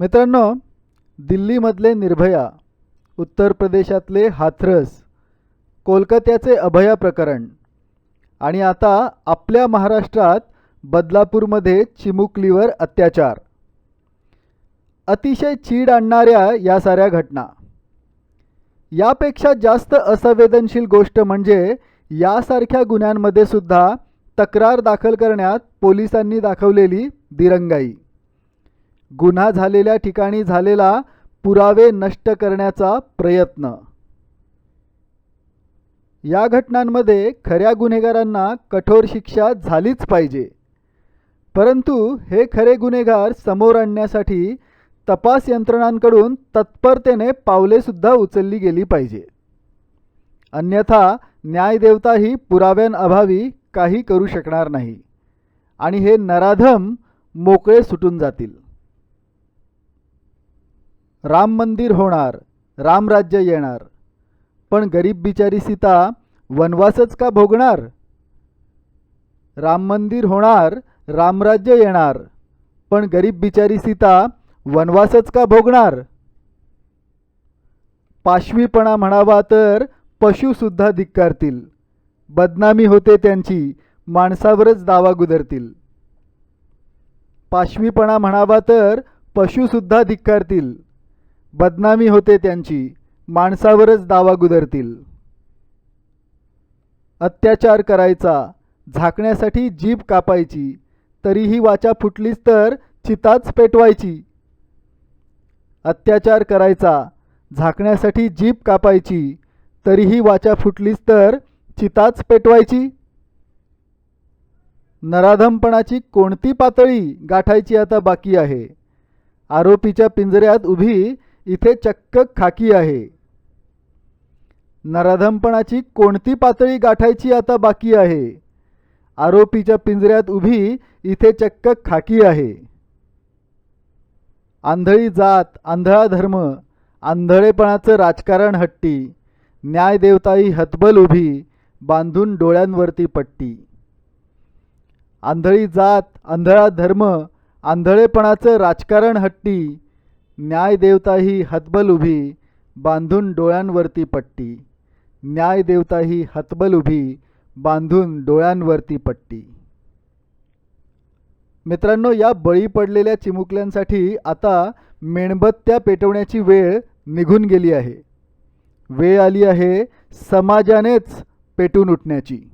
मित्रांनो दिल्लीमधले निर्भया उत्तर प्रदेशातले हाथरस कोलकात्याचे अभया प्रकरण आणि आता आपल्या महाराष्ट्रात बदलापूरमध्ये चिमुकलीवर अत्याचार. अतिशय चीड आणणाऱ्या या साऱ्या घटना. यापेक्षा जास्त असंवेदनशील गोष्ट म्हणजे यासारख्या गुन्ह्यांमध्ये सुद्धा तक्रार दाखल करण्यात पोलिसांनी दाखवलेली दिरंगाई. गुन्हा झालेल्या ठिकाणी झालेला पुरावे नष्ट करण्याचा प्रयत्न. या घटनांमध्ये खऱ्या गुन्हेगारांना कठोर शिक्षा झालीच पाहिजे. परंतु हे खरे गुन्हेगार समोर आणण्यासाठी तपास यंत्रणांकडून तत्परतेने पावलेसुद्धा उचलली गेली पाहिजे. अन्यथा न्यायदेवताही पुराव्यांअभावी काही करू शकणार नाही. आणि हे नराधम मोकळे सुटून जातील. राम मंदिर होणार रामराज्य येणार. पण गरीब बिचारी सीता वनवासच का भोगणार? राम मंदिर होणार रामराज्य येणार. पण गरीब बिचारी सीता वनवासच का भोगणार? पाशवीपणा म्हणावा तर पशुसुद्धा धिक्कारतील. बदनामी होते त्यांची माणसावरच दावा गुदरतील. पाशवीपणा म्हणावा तर पशुसुद्धा धिक्कारतील. बदनामी होते त्यांची माणसावरच दावा गुदरतील. अत्याचार करायचा झाकण्यासाठी जीभ कापायची तरीही वाचा फुटलीच तर चिताच पेटवायची. अत्याचार करायचा झाकण्यासाठी जीभ कापायची तरीही वाचा फुटलीच तर चिताच पेटवायची. नराधमपणाची कोणती पातळी गाठायची आता बाकी आहे? आरोपीच्या पिंजऱ्यात उभी इथे चक्क खाकी आहे. नराधमपणाची कोणती पातळी गाठायची आता बाकी आहे? आरोपीच्या पिंजऱ्यात उभी इथे चक्क खाकी आहे. आंधळी जात आंधळा धर्म आंधळेपणाचं राजकारण हट्टी न्यायदेवताई हतबल उभी बांधून डोळ्यांवरती पट्टी. आंधळी जात आंधळा धर्म आंधळेपणाचं राजकारण हट्टी न्यायदेवताही हतबल उभी बांधून डोळ्यांवरती पट्टी. न्यायदेवताही हतबल उभी बांधून डोळ्यांवरती पट्टी. मित्रांनो या बळी पडलेल्या चिमुकल्यांसाठी आता मेणबत्त्या पेटवण्याची वेळ निघून गेली आहे. वेळ आली आहे समाजानेच पेटून उठण्याची.